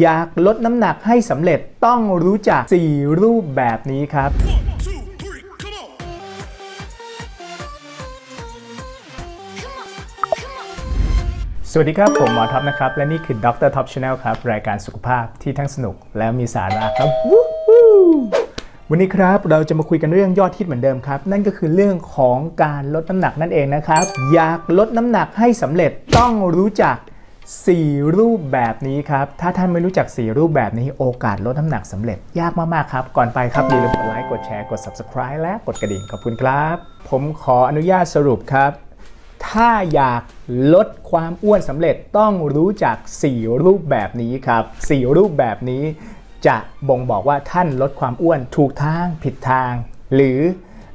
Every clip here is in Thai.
อยากลดน้ำหนักให้สำเร็จต้องรู้จัก 4 รูปแบบนี้ครับ on, สวัสดีครับ ผมหมอท็อปนะครับ และนี่คือดรท็อปชาแนลครับ รายการสุขภาพที่ทั้งสนุกและมีสาระครับวู้ฮู้วันนี้ครับเราจะมาคุยกันเรื่องยอดฮิตเหมือนเดิมครับ นั่นก็คือเรื่องของการลดน้ำหนักนั่นเองนะครับ อยากลดน้ำหนักให้สำเร็จต้องรู้จัก 4 รูปแบบนี้ครับ ถ้าท่านไม่รู้จัก 4 รูปแบบนี้โอกาสลดน้ำหนักสำเร็จยากมาก ๆ ครับ ก่อนไปครับอย่าลืมกดไลค์กดแชร์กด subscribe และกดกระดิ่งขอบคุณครับ ผมขออนุญาตสรุปครับ ถ้าอยากลดความอ้วนสำเร็จต้องรู้จัก 4 รูปแบบนี้ครับ 4 รูปแบบนี้ จะบ่งบอกว่าท่านลดความอ้วนถูกทางผิดทาง หรือ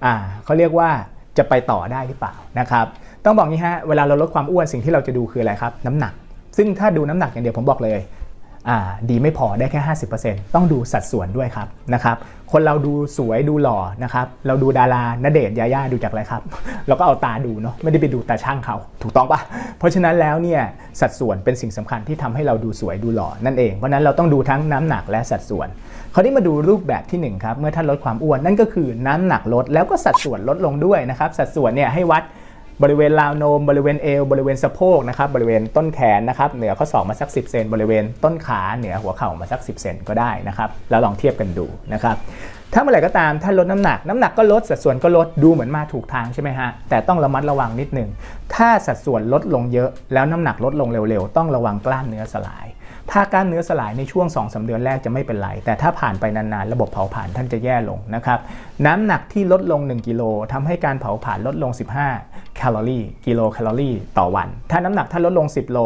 อ่าเขาเรียกว่าจะไปต่อได้หรือเปล่านะครับ ต้องบอกงี้ฮะเวลาเราลดความอ้วนสิ่งที่เราจะดูคืออะไรครับ น้ำหนัก ซึ่งถ้าดูน้ำหนักอย่างเดียวผมบอกเลยดีไม่พอได้แค่ 50%ต้องดูสัดส่วนด้วยครับนะครับ คนเราดูสวยดูหล่อนะครับ เราดูดาราณเดชยาย่าดูจากอะไรครับ เราก็เอาตาดูเนาะไม่ได้ไปดูตาช่างเขาถูกต้องปะเพราะฉะนั้นแล้วเนี่ยสัดส่วนเป็นสิ่งสำคัญที่ทำให้เราดูสวยดูหล่อนั่นเอง เพราะฉะนั้นเราต้องดูทั้งน้ำหนักและสัดส่วนคราวนี้มาดูรูปแบบที่หนึ่งครับเมื่อท่านลดความอ้วนนั่นก็คือน้ำหนักลดแล้วก็สัดส่วนลดลงด้วยนะครับสัดส่วนเนี่ยให้วัด บริเวณราวนม บริเวณเอว บริเวณสะโพกนะครับ บริเวณต้นแขนนะครับ เหนือข้อศอกมาสัก 10 เซน บริเวณต้นขาเหนือหัวเข่ามาสัก 10 เซนก็ได้นะครับ แล้วลองเทียบกันดูนะครับ ถ้าเมื่อไหร่ก็ตามถ้าลดน้ำหนัก น้ำหนักก็ลด สัดส่วนก็ลด ดูเหมือนมาถูกทางใช่ไหมฮะ แต่ต้องระมัดระวังนิดหนึง ถ้าสัดส่วนลดลงเยอะ แล้วน้ำหนักลดลงเร็วๆ ต้องระวังกล้ามเนื้อสลาย ถ้ากล้ามเนื้อสลายในช่วง2อสเดือนแรกจะไม่เป็นไร แต่ถ้าผ่านไปนานๆ ระบบเผาผลาญท่านจะแย่ลงนะครับ น้ำหนักที่ลดลง 1กิโลทำให้การเผาผลาญลดลง 15 แคลอรี่กิโลแคลอรี่ต่อวัน ถ้าน้ำหนักท่านลดลง 10 โล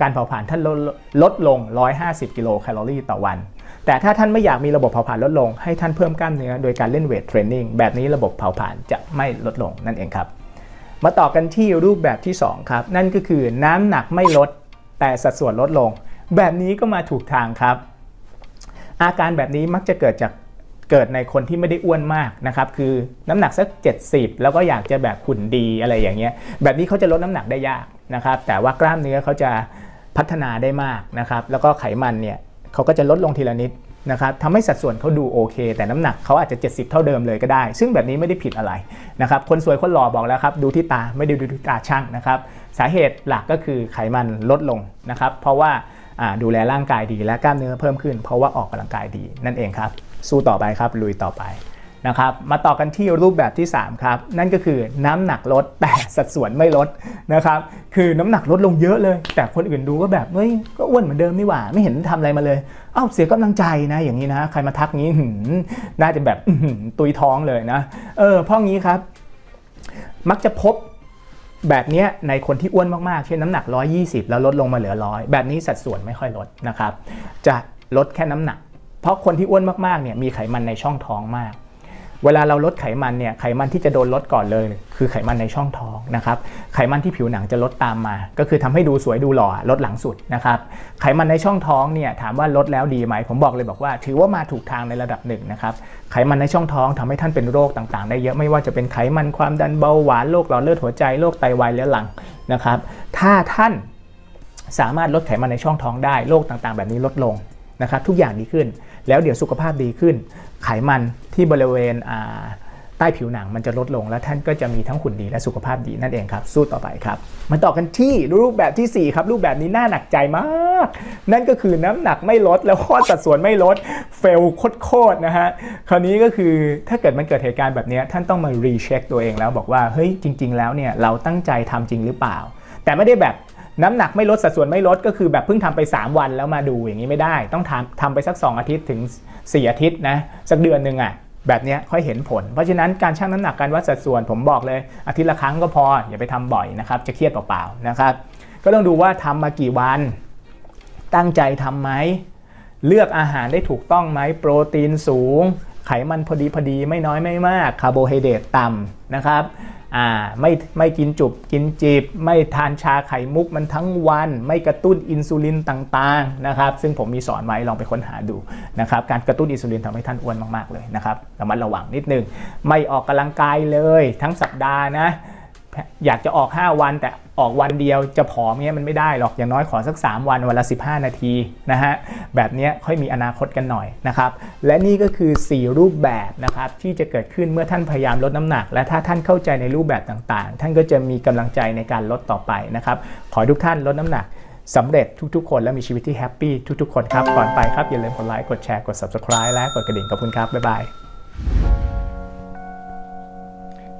การเผาผลาญท่านลดลดลง 150 กิโลแคลอรี่ต่อวัน แต่ถ้าท่านไม่อยากมีระบบเผาผลาญลดลง ให้ท่านเพิ่มกล้ามเนื้อโดยการเล่นเวทเทรนนิ่งแบบนี้ระบบเผาผลาญจะไม่ลดลงนั่นเองครับ มาต่อกันที่รูปแบบที่ 2 ครับ นั่นก็คือน้ำหนักไม่ลดแต่สัดส่วนลดลง แบบนี้ก็มาถูกทางครับ อาการแบบนี้มักจะเกิดจาก เกิดในคนที่ไม่ได้อ้วนมากนะครับคือน้ำหนักสัก 70 แล้วก็อยากจะแบบหุ่นดีอะไรอย่างเงี้ยแบบนี้เขาจะลดน้ำหนักได้ยากนะครับแต่ว่ากล้ามเนื้อเขาจะพัฒนาได้มากนะครับแล้วก็ไขมันเนี่ยเขาก็จะลดลงทีละนิดนะครับทำให้สัดส่วนเขาดูโอเค แต่น้ำหนักเขาอาจจะ 70 เท่าเดิมเลยก็ได้ ซึ่งแบบนี้ไม่ได้ผิดอะไรนะครับคนสวยคนหล่อบอกแล้วครับดูที่ตาไม่ได้ดูที่ตาช่างนะครับสาเหตุหลักก็คือไขมันลดลงนะครับเพราะว่าดูแลร่างกายดีและกล้ามเนื้อเพิ่มขึ้น เพราะว่าออกกำลังกายดีนั่นเองครับ สู้ต่อไปครับ ลุยต่อไปนะครับมาต่อกันที่รูปแบบที่ 3 ครับ นั่นก็คือน้ำหนักลดแต่สัดส่วนไม่ลดนะครับคือน้ำหนักลดลงเยอะเลย แต่คนอื่นดูก็แบบเฮ้ยก็อ้วนเหมือนเดิมนี่หว่า ไม่เห็นทำอะไรมาเลยเอ้าเสียกำลังใจนะอย่างนี้นะ ใครมาทักงี้หน่าจะแบบตุยท้องเลยนะเออเพราะงี้ครับ มักจะพบแบบเนี้ยในคนที่อ้วนมากๆ เช่นน้ำหนัก 120 แล้วลดลงมาเหลือร้อยแบบนี้สัดส่วนไม่ค่อยลดนะครับ จะลดแค่น้ำหนัก เพราะคนที่อ้วนมากๆเนี่ยมีไขมันในช่องท้องมาก เวลาเราลดไขมันเนี่ยไขมันที่จะโดนลดก่อนเลย คือไขมันในช่องท้องนะครับไขมันที่ผิวหนังจะลดตามมา ก็คือทำให้ดูสวยดูหล่อลดหลังสุดนะครับไขมันในช่องท้องเนี่ยถามว่าลดแล้วดีไหมผมบอกเลยบอกว่า ถือว่ามาถูกทางในระดับหนึ่งนะครับไขมันในช่องท้องทำให้ท่านเป็นโรคต่างๆ ได้เยอะไม่ว่าจะเป็นไขมันความดันเบาหวานโรคหลอดเลือดหัวใจโรคไตวายเรื้อรังนะครับถ้าท่านสามารถลดไขมันในช่องท้องได้โรคต่างๆ แบบนี้ลดลงนะครับทุกอย่างดีขึ้น แล้วเดี๋ยวสุขภาพดีขึ้น ไขมันที่บริเวณใต้ผิวหนังมันจะลดลง แล้วท่านก็จะมีทั้งหุ่นดีและสุขภาพดีนั่นเองครับสู้ต่อไปครับมาต่อกันที่รูปแบบทีสี่4 ครับ รูปแบบนี้น่าหนักใจมาก นั่นก็คือน้ำหนักไม่ลดแล้วข้อสัดส่วนไม่ลดเฟลโคตรนะฮะคราวนี้ก็คือถ้าเกิดมันเกิดเหตุการณ์แบบนี้ท่านต้องมารีเช็คตัวเองแล้วบอกว่าเฮ้ยจริง ๆ แล้วเนี่ยเราตั้งใจทำจริงหรือเปล่า แต่ไม่ได้แบบ น้ำหนักไม่ลดสัดส่วนไม่ลดก็คือแบบเพิ่งทำไป 3 วันแล้วมาดูอย่างนี้ไม่ได้ ต้องทำทำไปสัก 2 อาทิตย์ถึง 4 อาทิตย์นะสักเดือนหนึ่งอะ่ะแบบนี้ค่อยเห็นผล เพราะฉะนั้นการชั่งน้ำหนักการวัดสัดส่วนผมบอกเลย อาทิตย์ละครั้งก็พออย่าไปทำบ่อยนะครับจะเครียดเปล่าๆนะครับก็ต้องดูว่าทำมากี่วัน ตั้งใจทำไหมเลือกอาหารได้ถูกต้องไหมโปรตีนสูง ไขมันพอดีพอดีไม่น้อยไม่มากคาร์โบไฮเดรตต่ำนะครับ อ่าไม่ไม่กินจุบกินจีบ ไม่ทานชาไข่มุกมันทั้งวัน ไม่กระตุ้นอินซูลินต่างๆนะครับซึ่งผมมีสอนไว้ลองไปค้นหาดูนะครับการกระตุ้นอินซูลินทำให้ท่านอ้วนมากๆเลยนะครับระมัดระวังนิดนึง ไม่ออกกำลังกายเลยทั้งสัปดาห์นะ อยากจะออก 5 วัน แต่ออกวันเดียวจะผอมเงี้ยมันไม่ได้หรอกอย่างน้อยขอสัก 3 วันวันละ 15 นาทีนะฮะแบบนี้ค่อยมีอนาคตกันหน่อยนะครับและนี่ก็คือ 4 รูปแบบนะครับที่จะเกิดขึ้นเมื่อท่านพยายามลดน้ำหนัก และถ้าท่านเข้าใจในรูปแบบต่างๆ ท่านก็จะมีกำลังใจในการลดต่อไปนะครับขอให้ทุกท่านลดน้ำหนักสำเร็จทุกๆ คนและมีชีวิตที่แฮปปี้ทุกๆ คนครับก่อนไปครับอย่าลืมกดไลค์กดแชร์กด subscribe และกดกระดิ่งขอบคุณครับบ๊ายบาย